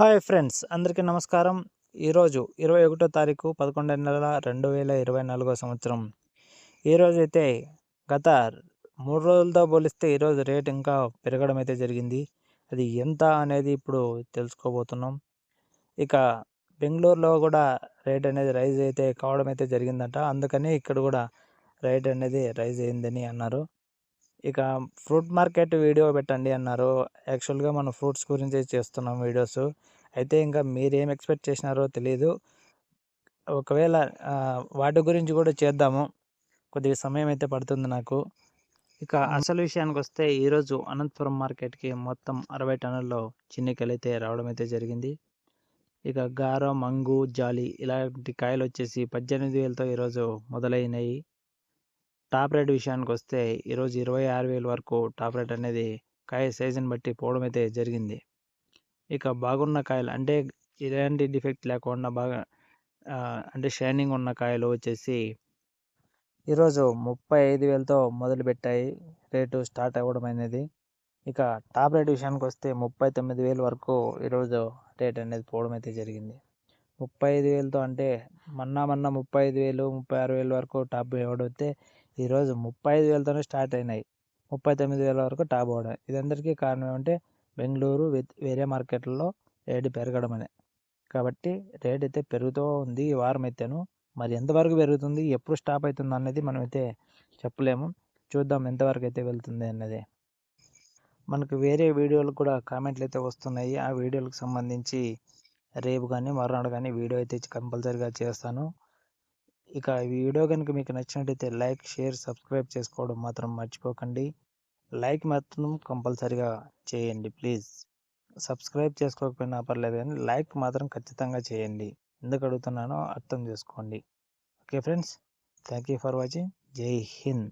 Hi friends అందరికీ నమస్కారం. ఈరోజు ఇరవై ఒకటో తారీఖు పదకొండో నెల రెండు వేల ఇరవై నాలుగో సంవత్సరం. ఈరోజు అయితే గత మూడు రోజులతో పోలిస్తే ఈరోజు రేట్ ఇంకా పెరగడం అయితే జరిగింది. అది ఎంత అనేది ఇప్పుడు తెలుసుకోబోతున్నాం. ఇక బెంగళూరులో కూడా రేట్ అనేది రైజ్ అయితే కావడం అయితే జరిగిందట. అందుకని ఇక్కడ కూడా రేట్ అనేది రైజ్ అయిందని అన్నారు. ఇక ఫ్రూట్ మార్కెట్ వీడియో పెట్టండి అన్నారు. యాక్చువల్గా మనం ఫ్రూట్స్ గురించి చేస్తున్నాం వీడియోస్. అయితే ఇంకా మీరు ఏం ఎక్స్పెక్ట్ చేసినారో తెలియదు ఒకవేళ వాటి గురించి కూడా చేద్దాము. కొద్దిగా సమయం అయితే పడుతుంది నాకు. ఇక అసలు విషయానికి వస్తే ఈరోజు అనంతపురం మార్కెట్కి మొత్తం అరవై టన్నుల్లో చిన్నికలు అయితే రావడం అయితే జరిగింది. ఇక గార మంగు జాలి ఇలాంటి కాయలు వచ్చేసి పద్దెనిమిది వేలతో ఈరోజు మొదలైనవి టాప్ రేట్ విషయానికి వస్తే ఈరోజు ఇరవై ఆరు వేల వరకు టాప్ రేట్ అనేది కాయ సైజుని బట్టి పోవడం అయితే జరిగింది. ఇక బాగున్న కాయలు అంటే ఎలాంటి డిఫెక్ట్ లేకుండా బాగా అంటే షైనింగ్ ఉన్న కాయలు వచ్చేసి ఈరోజు ముప్పై ఐదు వేలతో మొదలుపెట్టాయి రేటు స్టార్ట్ అవ్వడం అనేది. ఇక టాప్ రేట్ విషయానికి వస్తే ముప్పై తొమ్మిది వేలు వరకు ఈరోజు రేట్ అనేది పోవడం అయితే జరిగింది. ముప్పై ఐదు వేలతో అంటే మన్నా మన్నా ముప్పై ఐదు వేలు ముప్పై ఆరు వేలు వరకు టాప్ ఇవ్వడితే ఈరోజు ముప్పై ఐదు వేలతోనే స్టార్ట్ అయినాయి. ముప్పై తొమ్మిది వేల వరకు టాప్ అవడం. ఇదందరికీ కారణం ఏమంటే బెంగళూరు వేరే మార్కెట్లలో రేటు పెరగడం అనే. కాబట్టి రేట్ అయితే పెరుగుతూ ఉంది ఈ వారం అయితేను. మరి ఎంతవరకు పెరుగుతుంది ఎప్పుడు స్టాప్ అవుతుంది అనేది మనం అయితే చెప్పలేము. చూద్దాం ఎంతవరకు అయితే వెళ్తుంది అన్నది. మనకు వేరే వీడియోలు కూడా కామెంట్లు అయితే వస్తున్నాయి. ఆ వీడియోలకు సంబంధించి రేపు కానీ మరునాడు కానీ వీడియో అయితే కంపల్సరీగా చేస్తాను. ఇక వీడియో కనుక మీకు నచ్చినట్టయితే లైక్ షేర్ సబ్స్క్రైబ్ చేసుకోవడం మాత్రం మర్చిపోకండి. లైక్ మాత్రం కంపల్సరిగా చేయండి ప్లీజ్. సబ్స్క్రైబ్ చేసుకోకపోయినా పర్లేదు కానీ లైక్ మాత్రం ఖచ్చితంగా చేయండి. ఎందుకు అడుగుతున్నానో అర్థం చేసుకోండి. Okay friends thank you for watching. Jai Hind.